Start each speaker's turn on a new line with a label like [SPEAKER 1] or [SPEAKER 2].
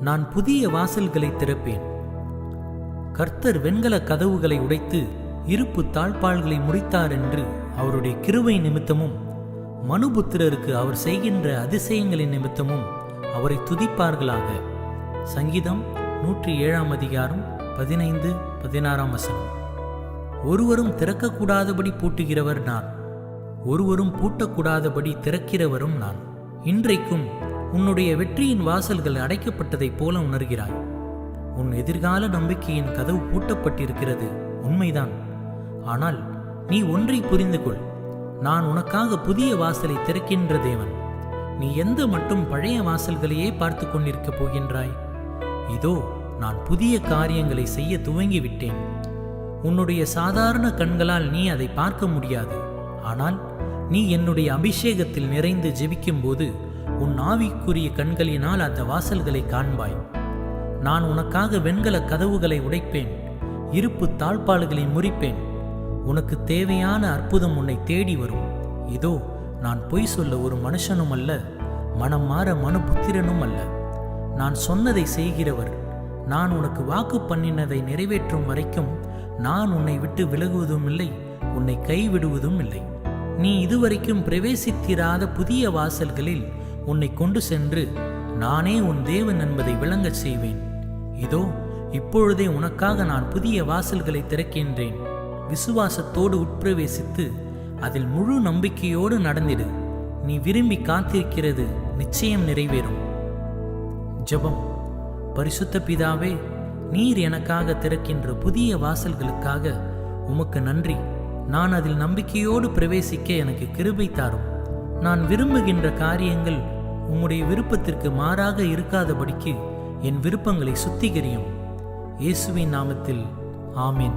[SPEAKER 1] நான் புதிய வாசல்களை திறப்பேன். கர்த்தர் வெண்கல கதவுகளை உடைத்து இருப்பு தாழ்பாள்களை முடித்தார் என்று அவருடைய கிருவை நிமித்தமும் மனுபுத்திரருக்கு அவர் செய்கின்ற அதிசயங்களின் நிமித்தமும் அவரை துதிப்பார்களாக. சங்கீதம் நூற்றி ஏழாம் அதிகாரம் பதினைந்து பதினாறாம் வசனம். ஒருவரும் திறக்கக்கூடாதபடி பூட்டுகிறவர் நான். ஒருவரும் பூட்டக்கூடாதபடி திறக்கிறவரும் நான். இன்றைக்கும் உன்னுடைய வெற்றியின் வாசல்கள் அடைக்கப்பட்டதைப் போல உணர்கிறாய். உன் எதிர்கால நம்பிக்கையின் கதவு பூட்டப்பட்டிருக்கிறது. உண்மைதான். ஆனால் நீ ஒன்றை புரிந்து கொள். நான் உனக்காக புதிய வாசலை திறக்கின்ற தேவன். நீ எந்த மட்டும் பழைய வாசல்களையே பார்த்து கொண்டிருக்கப் போகின்றாய். இதோ நான் புதிய காரியங்களை செய்ய துவங்கிவிட்டேன். உன்னுடைய சாதாரண கண்களால் நீ அதை பார்க்க முடியாது. ஆனால் நீ என்னுடைய அபிஷேகத்தில் நிறைந்து ஜெபிக்கும்போது உன் ஆவிக்குரிய கண்களினால் அந்த வாசல்களை காண்பாய். நான் உனக்காக வெண்கல கதவுகளை உடைப்பேன் இருப்பு தாழ்பாடுகளை முறிப்பேன். உனக்கு தேவையான அற்புதம் உன்னை தேடி வரும். இதோ நான் பொய் சொல்ல ஒரு மனுஷனும் அல்ல மனம் மாற மனுபுத்திரனும் அல்ல. நான் சொன்னதை செய்கிறவர் நான் உனக்கு வாக்கு பண்ணினதை நிறைவேற்றும் வரைக்கும் நான் உன்னை விட்டு விலகுவதும் இல்லை உன்னை கைவிடுவதும் இல்லை. நீ இதுவரைக்கும் பிரவேசித்திராத புதிய வாசல்களில் உன்னை கொண்டு சென்று நானே உன் தேவன் என்பதை விளங்கச் செய்வேன். இதோ இப்பொழுதே உனக்காக நான் புதிய வாசல்களை திறக்கின்றேன். விசுவாசத்தோடு உட்பிரவேசித்து அதில் முழு நம்பிக்கையோடு நடந்திடு. நீ விரும்பி காத்திருக்கிறது நிச்சயம் நிறைவேறும். ஜெபம். பரிசுத்த பிதாவே நீர் எனக்காக திறக்கின்ற புதிய வாசல்களுக்காக உமக்கு நன்றி. நான் அதில் நம்பிக்கையோடு பிரவேசிக்க எனக்கு கிருபை தாரும். நான் விரும்புகின்ற காரியங்கள் உம்முடைய விருப்பத்திற்கு மாறாக இருக்காதபடிக்கு என் விருப்பங்களை சுத்திகரியும். இயேசுவின் நாமத்தில் ஆமீன்.